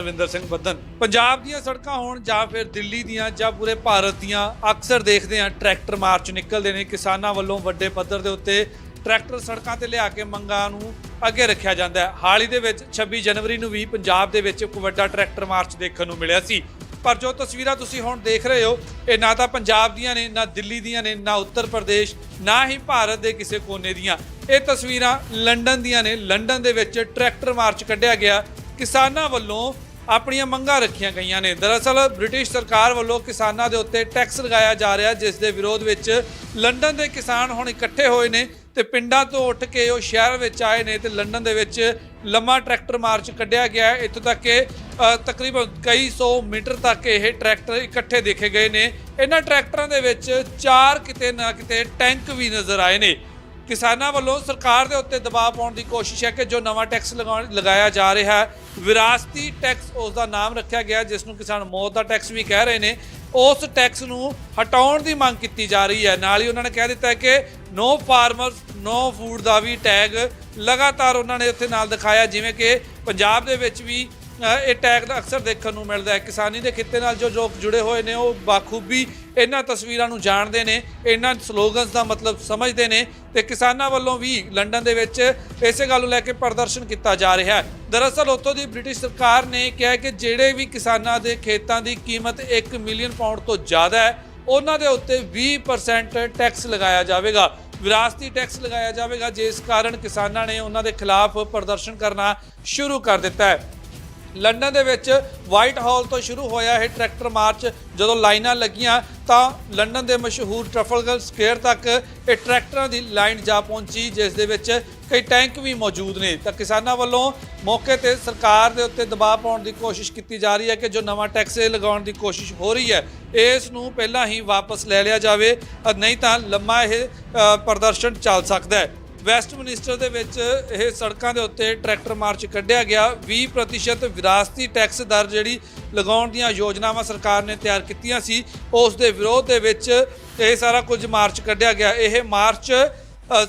ਰਵਿੰਦਰ ਸਿੰਘ ਬੱਦਨ। ਪੰਜਾਬ ਦੀਆਂ ਸੜਕਾਂ ਹੋਣ ਜਾਂ ਫਿਰ ਦਿੱਲੀ ਦੀਆਂ ਜਾਂ ਪੂਰੇ ਭਾਰਤ ਦੀਆਂ ਅਕਸਰ ਦੇਖਦੇ ਹਾਂ, ਟਰੈਕਟਰ ਮਾਰਚ ਨਿਕਲਦੇ ਨੇ। ਕਿਸਾਨਾਂ ਵੱਲੋਂ ਵੱਡੇ ਪੱਧਰ ਦੇ ਉੱਤੇ ਟਰੈਕਟਰ ਸੜਕਾਂ ਤੇ ਲਿਆ ਕੇ ਮੰਗਾਂ ਨੂੰ ਅੱਗੇ ਰੱਖਿਆ ਜਾਂਦਾ ਹੈ। ਹਾਲ ਹੀ ਦੇ ਵਿੱਚ 26 ਜਨਵਰੀ ਨੂੰ ਵੀ ਪੰਜਾਬ ਦੇ ਵਿੱਚ ਇੱਕ ਵੱਡਾ ਟਰੈਕਟਰ ਮਾਰਚ ਦੇਖਣ ਨੂੰ ਮਿਲਿਆ ਸੀ। ਪਰ ਜੋ ਤਸਵੀਰਾਂ ਤੁਸੀਂ ਹੁਣ ਦੇਖ ਰਹੇ ਹੋ, ਇਹ ਨਾ ਤਾਂ ਪੰਜਾਬ ਦੀਆਂ ਨੇ, ਨਾ ਦਿੱਲੀ ਦੀਆਂ ਨੇ, ਨਾ ਉੱਤਰ ਪ੍ਰਦੇਸ਼, ਨਾ ਹੀ ਭਾਰਤ ਦੇ ਕਿਸੇ ਕੋਨੇ ਦੀਆਂ। ਇਹ ਤਸਵੀਰਾਂ ਲੰਡਨ ਦੀਆਂ ਨੇ। ਲੰਡਨ ਦੇ ਵਿੱਚ ਟਰੈਕਟਰ ਮਾਰਚ ਕੱਢਿਆ ਗਿਆ। ਕਿਸਾਨਾਂ ਵੱਲੋਂ ਆਪਣੀਆਂ ਮੰਗਾਂ ਰੱਖੀਆਂ ਗਈਆਂ ਨੇ। ਦਰਅਸਲ ਬ੍ਰਿਟਿਸ਼ ਸਰਕਾਰ ਵੱਲੋਂ ਕਿਸਾਨਾਂ ਦੇ ਉੱਤੇ ਟੈਕਸ ਲਗਾਇਆ ਜਾ ਰਿਹਾ, ਜਿਸ ਦੇ ਵਿਰੋਧ ਵਿੱਚ ਲੰਡਨ ਦੇ ਕਿਸਾਨ ਹੁਣ ਇਕੱਠੇ ਹੋਏ ਨੇ ਤੇ ਪਿੰਡਾਂ ਤੋਂ ਉੱਠ ਕੇ ਉਹ ਸ਼ਹਿਰ ਵਿੱਚ ਆਏ ਨੇ ਤੇ ਲੰਡਨ ਦੇ ਵਿੱਚ ਲੰਮਾ ਟਰੈਕਟਰ ਮਾਰਚ ਕੱਢਿਆ ਗਿਆ ਇੱਥੋਂ ਤੱਕ ਕਿ ਤਕਰੀਬਨ ਕਈ ਸੌ ਮੀਟਰ ਤੱਕ ਇਹ ਟਰੈਕਟਰ ਇਕੱਠੇ ਦੇਖੇ ਗਏ ਨੇ। ਇਹਨਾਂ ਟਰੈਕਟਰਾਂ ਦੇ ਵਿੱਚ ਚਾਰ ਕਿਤੇ ਨਾ ਕਿਤੇ ਟੈਂਕ ਵੀ ਨਜ਼ਰ ਆਏ ਨੇ। ਕਿਸਾਨਾਂ ਵੱਲੋਂ ਸਰਕਾਰ ਦੇ ਉੱਤੇ ਦਬਾਅ ਪਾਉਣ ਦੀ ਕੋਸ਼ਿਸ਼ ਹੈ ਕਿ ਜੋ ਨਵਾਂ ਟੈਕਸ ਲਗਾਉਣ- ਲਗਾਇਆ ਜਾ ਰਿਹਾ ਹੈ, ਵਿਰਾਸਤੀ ਟੈਕਸ ਉਸ ਦਾ ਨਾਮ ਰੱਖਿਆ ਗਿਆ, ਜਿਸ ਨੂੰ ਕਿਸਾਨ ਮੌਤ ਦਾ ਟੈਕਸ ਵੀ ਕਹਿ ਰਹੇ ਨੇ। ਉਸ ਟੈਕਸ ਨੂੰ ਹਟਾਉਣ ਦੀ ਮੰਗ ਕੀਤੀ ਜਾ ਰਹੀ ਹੈ। ਨਾਲ ਹੀ ਉਹਨਾਂ ਨੇ ਕਹਿ ਦਿੱਤਾ ਕਿ ਨੋ ਫਾਰਮਰਸ ਨੋ ਫੂਡ ਦਾ ਵੀ ਟੈਗ ਲਗਾਤਾਰ ਉਹਨਾਂ ਨੇ ਉੱਥੇ ਨਾਲ ਦਿਖਾਇਆ, ਜਿਵੇਂ ਕਿ ਪੰਜਾਬ ਦੇ ਵਿੱਚ ਵੀ ਇਹ ਟੈਗ ਦਾ ਅਕਸਰ ਦੇਖਣ ਨੂੰ ਮਿਲਦਾ ਹੈ। ਕਿਸਾਨੀ ਦੇ ਖਿੱਤੇ ਨਾਲ ਜੋ ਲੋਕ ਜੁੜੇ ਹੋਏ ਨੇ, ਉਹ ਬਾਖੂਬੀ ਇਹਨਾਂ ਤਸਵੀਰਾਂ ਨੂੰ ਜਾਣਦੇ ਨੇ, ਇਹਨਾਂ ਸਲੋਗਨਸ ਦਾ ਮਤਲਬ ਸਮਝਦੇ ਨੇ ਤੇ ਕਿਸਾਨਾਂ ਵੱਲੋਂ ਵੀ ਲੰਡਨ ਦੇ ਵਿੱਚ ਇਸੇ ਗੱਲ ਨੂੰ ਲੈ ਕੇ ਪ੍ਰਦਰਸ਼ਨ ਕੀਤਾ ਜਾ ਰਿਹਾ ਹੈ। ਦਰਅਸਲ ਉੱਥੋਂ ਦੀ ਬ੍ਰਿਟਿਸ਼ ਸਰਕਾਰ ਨੇ ਕਿਹਾ ਕਿ ਜਿਹੜੇ ਵੀ ਕਿਸਾਨਾਂ ਦੇ ਖੇਤਾਂ ਦੀ ਕੀਮਤ 1 ਮਿਲੀਅਨ ਪਾਉਂਡ ਤੋਂ ਜ਼ਿਆਦਾ ਹੈ, ਉਹਨਾਂ ਦੇ ਉੱਤੇ 20% ਟੈਕਸ ਲਗਾਇਆ ਜਾਵੇਗਾ। ਵਿਰਾਸਤੀ ਟੈਕਸ ਲਗਾਇਆ ਜਾਵੇਗਾ, ਜਿਸ ਕਾਰਨ ਕਿਸਾਨਾਂ ਨੇ ਉਹਨਾਂ ਦੇ ਖਿਲਾਫ ਪ੍ਰਦਰਸ਼ਨ ਕਰਨਾ ਸ਼ੁਰੂ ਕਰ ਦਿੱਤਾ ਹੈ। ਲੰਡਨ ਦੇ ਵਿੱਚ ਵਾਈਟ ਹਾਲ ਤੋਂ ਸ਼ੁਰੂ ਹੋਇਆ ਇਹ ਟਰੈਕਟਰ ਮਾਰਚ ਜਦੋਂ ਲਾਈਨਾਂ ਲੱਗੀਆਂ ਤਾਂ ਲੰਡਨ ਦੇ ਮਸ਼ਹੂਰ ਟ੍ਰਫਲਗਰ ਸਕੁਅਰ ਤੱਕ ਇਹ ਟਰੈਕਟਰਾਂ ਦੀ ਲਾਈਨ ਜਾ ਪਹੁੰਚੀ, ਜਿਸ ਦੇ ਵਿੱਚ ਕਈ ਟੈਂਕ ਵੀ ਮੌਜੂਦ ਨੇ। ਤਾਂ ਕਿਸਾਨਾਂ ਵੱਲੋਂ ਮੌਕੇ ਤੇ ਸਰਕਾਰ ਦੇ ਉੱਤੇ ਦਬਾਅ ਪਾਉਣ ਦੀ ਕੋਸ਼ਿਸ਼ ਕੀਤੀ ਜਾ ਰਹੀ ਹੈ ਕਿ ਜੋ ਨਵਾਂ ਟੈਕਸ ਲਗਾਉਣ ਦੀ ਕੋਸ਼ਿਸ਼ ਹੋ ਰਹੀ ਹੈ, ਇਸ ਨੂੰ ਪਹਿਲਾਂ ਹੀ ਵਾਪਸ ਲੈ ਲਿਆ ਜਾਵੇ। ਨਹੀਂ ਤਾਂ ਲੰਮਾ ਇਹ ਪ੍ਰਦਰਸ਼ਨ ਚੱਲ ਸਕਦਾ ਹੈ। ਵੈਸਟ ਮਿਨਿਸਟਰ ਦੇ ਵਿੱਚ ਇਹ ਸੜਕਾਂ ਦੇ ਉੱਤੇ ਟਰੈਕਟਰ ਮਾਰਚ ਕੱਢਿਆ ਗਿਆ। 20% ਵਿਰਾਸਤੀ ਟੈਕਸ ਦਰ ਜਿਹੜੀ ਲਗਾਉਣ ਦੀਆਂ ਯੋਜਨਾਵਾਂ ਸਰਕਾਰ ਨੇ ਤਿਆਰ ਕੀਤੀਆਂ ਸੀ, ਉਸ ਦੇ ਵਿਰੋਧ ਦੇ ਵਿੱਚ ਇਹ ਸਾਰਾ ਕੁਝ ਮਾਰਚ ਕੱਢਿਆ ਗਿਆ। ਇਹ ਮਾਰਚ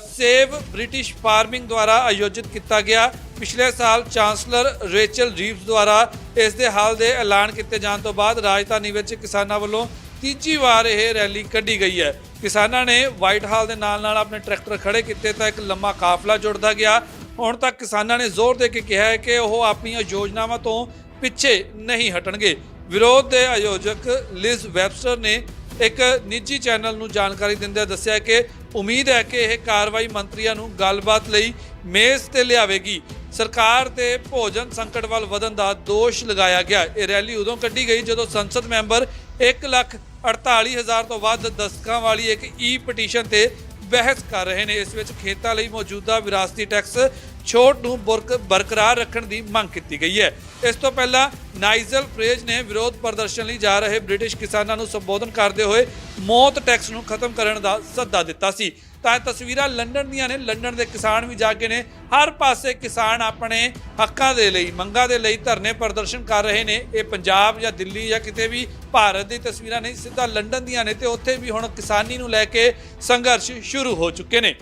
ਸੇਵ ਬ੍ਰਿਟਿਸ਼ ਫਾਰਮਿੰਗ ਦੁਆਰਾ ਆਯੋਜਿਤ ਕੀਤਾ ਗਿਆ। ਪਿਛਲੇ ਸਾਲ ਚਾਂਸਲਰ ਰੇਚਲ ਰੀਵਸ ਦੁਆਰਾ ਇਸ ਦੇ ਹਾਲ ਦੇ ਐਲਾਨ ਕੀਤੇ ਜਾਣ ਤੋਂ ਬਾਅਦ ਰਾਜਧਾਨੀ ਵਿੱਚ ਕਿਸਾਨਾਂ ਵੱਲੋਂ ਤੀਜੀ ਵਾਰ ਇਹ ਰੈਲੀ ਕੱਢੀ ਗਈ ਹੈ। ਕਿਸਾਨਾਂ ਨੇ ਵਾਈਟ ਹਾਲ ਦੇ ਨਾਲ ਨਾਲ ਆਪਣੇ ਟਰੈਕਟਰ ਖੜੇ ਕੀਤੇ ਤਾਂ ਇੱਕ ਲੰਮਾ ਕਾਫਲਾ ਜੁੜਦਾ ਗਿਆ। ਹੁਣ ਤੱਕ ਕਿਸਾਨਾਂ ਨੇ ਜ਼ੋਰ ਦੇ ਕੇ ਕਿਹਾ ਹੈ ਕਿ ਉਹ ਆਪਣੀਆਂ ਯੋਜਨਾਵਾਂ ਤੋਂ ਪਿੱਛੇ ਨਹੀਂ ਹਟਣਗੇ। ਵਿਰੋਧ ਦੇ ਆਯੋਜਕ ਲਿਜ਼ ਵੈਬਸਟਰ ਨੇ ਇੱਕ ਨਿੱਜੀ ਚੈਨਲ ਨੂੰ ਜਾਣਕਾਰੀ ਦਿੰਦਿਆਂ ਦੱਸਿਆ ਕਿ ਉਮੀਦ ਹੈ ਕਿ ਇਹ ਕਾਰਵਾਈ ਮੰਤਰੀਆਂ ਨੂੰ ਗੱਲਬਾਤ ਲਈ ਮੇਜ਼ ਤੇ ਲਿਆਵੇਗੀ। ਸਰਕਾਰ ਤੇ ਭੋਜਨ ਸੰਕਟ ਵੱਲ ਵਧਣ ਦਾ ਦੋਸ਼ ਲਗਾਇਆ ਗਿਆ। ਇਹ ਰੈਲੀ ਉਦੋਂ ਕੱਢੀ ਗਈ ਜਦੋਂ ਸੰਸਦ ਮੈਂਬਰ 1 ਲੱਖ 48000 ਤੋਂ ਵੱਧ ਦਸਤਕਾਂ ਵਾਲੀ ਇੱਕ ਈ ਪਟੀਸ਼ਨ ਤੇ ਬਹਿਸ ਕਰ ਰਹੇ ਨੇ। ਇਸ ਵਿੱਚ ਖੇਤਾਂ ਲਈ ਮੌਜੂਦਾ ਵਿਰਾਸਤੀ ਟੈਕਸ ਛੋਟ ਨੂੰ ਬੁਰਕ- ਬਰਕਰਾਰ ਰੱਖਣ ਦੀ ਮੰਗ ਕੀਤੀ ਗਈ ਹੈ। ਇਸ ਤੋਂ ਪਹਿਲਾਂ ਨਾਈਜਲ ਫਰੇਜ ਨੇ ਵਿਰੋਧ ਪ੍ਰਦਰਸ਼ਨ ਲਈ ਜਾ ਰਹੇ ਬ੍ਰਿਟਿਸ਼ ਕਿਸਾਨਾਂ ਨੂੰ ਸੰਬੋਧਨ ਕਰਦੇ ਹੋਏ ਮੌਤ ਟੈਕਸ ਨੂੰ ਖਤਮ ਕਰਨ ਦਾ ਸੱਦਾ ਦਿੱਤਾ ਸੀ। ਤਾਂ ਇਹ ਤਸਵੀਰਾਂ ਲੰਡਨ ਦੀਆਂ ਨੇ। ਲੰਡਨ ਦੇ ਕਿਸਾਨ ਵੀ ਜਾਗੇ ਨੇ। ਹਰ ਪਾਸੇ ਕਿਸਾਨ ਆਪਣੇ ਹੱਕਾਂ ਦੇ ਲਈ, ਮੰਗਾਂ ਦੇ ਲਈ ਧਰਨੇ ਪ੍ਰਦਰਸ਼ਨ ਕਰ ਰਹੇ ਨੇ। ਇਹ ਪੰਜਾਬ ਜਾਂ ਦਿੱਲੀ ਜਾਂ ਕਿਤੇ ਵੀ ਭਾਰਤ ਦੀ ਤਸਵੀਰਾਂ ਨਹੀਂ, ਸਿੱਧਾ ਲੰਡਨ ਦੀਆਂ ਨੇ ਤੇ ਉੱਥੇ ਵੀ ਹੁਣ ਕਿਸਾਨੀ ਨੂੰ ਲੈ ਕੇ ਸੰਘਰਸ਼ ਸ਼ੁਰੂ ਹੋ ਚੁੱਕੇ ਨੇ।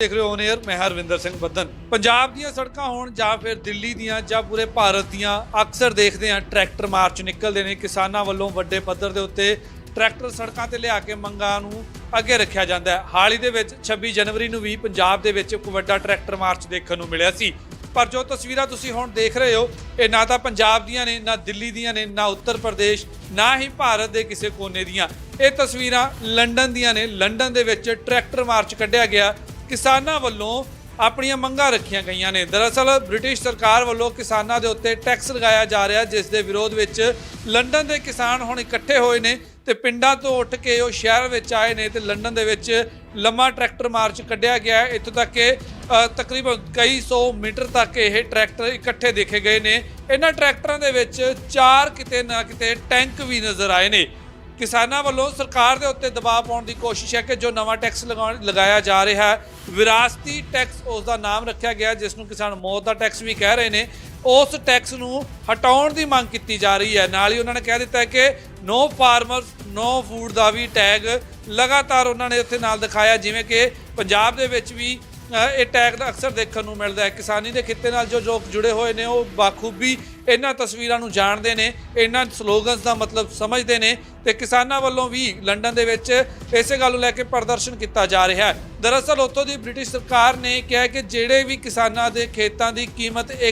ਦੇਖ ਰਹੇ ਹੋ ਓਨੇਅਰ ਮੈਂ ਹਰਵਿੰਦਰ ਸਿੰਘ ਬੱਦਨ। ਪੰਜਾਬ ਦੀਆਂ ਸੜਕਾਂ ਹੋਣ ਜਾਂ ਫਿਰ ਦਿੱਲੀ ਦੀਆਂ ਜਾਂ ਪੂਰੇ ਭਾਰਤ ਦੀਆਂ, ਅਕਸਰ ਦੇਖਦੇ ਹਾਂ, ਟਰੈਕਟਰ ਮਾਰਚ ਨਿਕਲਦੇ ਨੇ। ਕਿਸਾਨਾਂ ਵੱਲੋਂ ਵੱਡੇ ਪੱਧਰ ਦੇ ਉੱਤੇ ਟਰੈਕਟਰ ਸੜਕਾਂ ਤੇ ਲਿਆ ਕੇ ਮੰਗਾਂ ਨੂੰ ਅੱਗੇ ਰੱਖਿਆ ਜਾਂਦਾ ਹੈ। ਹਾਲ ਹੀ ਦੇ ਵਿੱਚ 26 ਜਨਵਰੀ ਨੂੰ ਵੀ ਪੰਜਾਬ ਦੇ ਵਿੱਚ ਇੱਕ ਵੱਡਾ ਟਰੈਕਟਰ ਮਾਰਚ ਦੇਖਣ ਨੂੰ ਮਿਲਿਆ ਸੀ। ਪਰ ਜੋ ਤਸਵੀਰਾਂ ਤੁਸੀਂ ਹੁਣ ਦੇਖ ਰਹੇ ਹੋ, ਇਹ ਨਾ ਤਾਂ ਪੰਜਾਬ ਦੀਆਂ ਨੇ, ਨਾ ਦਿੱਲੀ ਦੀਆਂ ਨੇ, ਨਾ ਉੱਤਰ ਪ੍ਰਦੇਸ਼, ਨਾ ਹੀ ਭਾਰਤ ਦੇ ਕਿਸੇ ਕੋਨੇ ਦੀਆਂ। ਇਹ ਤਸਵੀਰਾਂ ਲੰਡਨ ਦੀਆਂ ਨੇ। ਲੰਡਨ ਦੇ ਵਿੱਚ ਟਰੈਕਟਰ ਮਾਰਚ ਕੱਢਿਆ ਗਿਆ। ਕਿਸਾਨਾਂ ਵੱਲੋਂ ਆਪਣੀਆਂ ਮੰਗਾਂ ਰੱਖੀਆਂ ਗਈਆਂ ਨੇ। ਦਰਅਸਲ ਬ੍ਰਿਟਿਸ਼ ਸਰਕਾਰ ਵੱਲੋਂ ਕਿਸਾਨਾਂ ਦੇ ਉੱਤੇ ਟੈਕਸ ਲਗਾਇਆ ਜਾ ਰਿਹਾ, ਜਿਸ ਦੇ ਵਿਰੋਧ ਵਿੱਚ ਲੰਡਨ ਦੇ ਕਿਸਾਨ ਹੁਣ ਇਕੱਠੇ ਹੋਏ ਨੇ ਤੇ ਪਿੰਡਾਂ ਤੋਂ ਉੱਠ ਕੇ ਉਹ ਸ਼ਹਿਰ ਵਿੱਚ ਆਏ ਨੇ ਤੇ ਲੰਡਨ ਦੇ ਵਿੱਚ ਲੰਮਾ ਟਰੈਕਟਰ ਮਾਰਚ ਕੱਢਿਆ ਗਿਆ ਇੱਥੋਂ ਤੱਕ ਕਿ ਤਕਰੀਬਨ ਕਈ ਸੌ ਮੀਟਰ ਤੱਕ ਇਹ ਟਰੈਕਟਰ ਇਕੱਠੇ ਦੇਖੇ ਗਏ ਨੇ। ਇਹਨਾਂ ਟਰੈਕਟਰਾਂ ਦੇ ਵਿੱਚ ਚਾਰ ਕਿਤੇ ਨਾ ਕਿਤੇ ਟੈਂਕ ਵੀ ਨਜ਼ਰ ਆਏ ਨੇ। ਕਿਸਾਨਾਂ ਵੱਲੋਂ ਸਰਕਾਰ ਦੇ ਉੱਤੇ ਦਬਾਅ ਪਾਉਣ ਦੀ ਕੋਸ਼ਿਸ਼ ਹੈ ਕਿ ਜੋ ਨਵਾਂ ਟੈਕਸ ਲਗਾਉਣ- ਲਗਾਇਆ ਜਾ ਰਿਹਾ ਹੈ, ਵਿਰਾਸਤੀ ਟੈਕਸ ਉਸ ਦਾ ਨਾਮ ਰੱਖਿਆ ਗਿਆ ਜਿਸ ਨੂੰ ਕਿਸਾਨ ਮੌਤ ਦਾ ਟੈਕਸ ਵੀ ਕਹਿ ਰਹੇ ਨੇ। ਉਸ ਟੈਕਸ ਨੂੰ ਹਟਾਉਣ ਦੀ ਮੰਗ ਕੀਤੀ ਜਾ ਰਹੀ ਹੈ। ਨਾਲ ਹੀ ਉਹਨਾਂ ਨੇ ਕਹਿ ਦਿੱਤਾ ਕਿ ਨੋ ਫਾਰਮਰਸ ਨੋ ਫੂਡ ਦਾ ਵੀ ਟੈਗ ਲਗਾਤਾਰ ਉਹਨਾਂ ਨੇ ਉੱਥੇ ਨਾਲ ਦਿਖਾਇਆ, ਜਿਵੇਂ ਕਿ ਪੰਜਾਬ ਦੇ ਵਿੱਚ ਵੀ ਇਹ ਟੈਗ ਦਾ ਅਕਸਰ ਦੇਖਣ ਨੂੰ ਮਿਲਦਾ ਹੈ। ਕਿਸਾਨੀ ਦੇ ਖਿੱਤੇ ਨਾਲ ਜੋ ਲੋਕ ਜੁੜੇ ਹੋਏ ਨੇ, ਉਹ ਬਾਖੂਬੀ ਇਹਨਾਂ ਤਸਵੀਰਾਂ ਨੂੰ ਜਾਣਦੇ ਨੇ, ਇਹਨਾਂ ਸਲੋਗਨਸ ਦਾ ਮਤਲਬ ਸਮਝਦੇ ਨੇ ਤੇ ਕਿਸਾਨਾਂ ਵੱਲੋਂ ਵੀ ਲੰਡਨ ਦੇ ਵਿੱਚ ਇਸੇ ਗੱਲ ਨੂੰ ਲੈ ਕੇ ਪ੍ਰਦਰਸ਼ਨ ਕੀਤਾ ਜਾ ਰਿਹਾ ਹੈ। ਦਰਅਸਲ ਉੱਥੋਂ ਦੀ ਬ੍ਰਿਟਿਸ਼ ਸਰਕਾਰ ਨੇ ਕਿਹਾ ਕਿ ਜਿਹੜੇ ਵੀ ਕਿਸਾਨਾਂ ਦੇ ਖੇਤਾਂ ਦੀ ਕੀਮਤ 1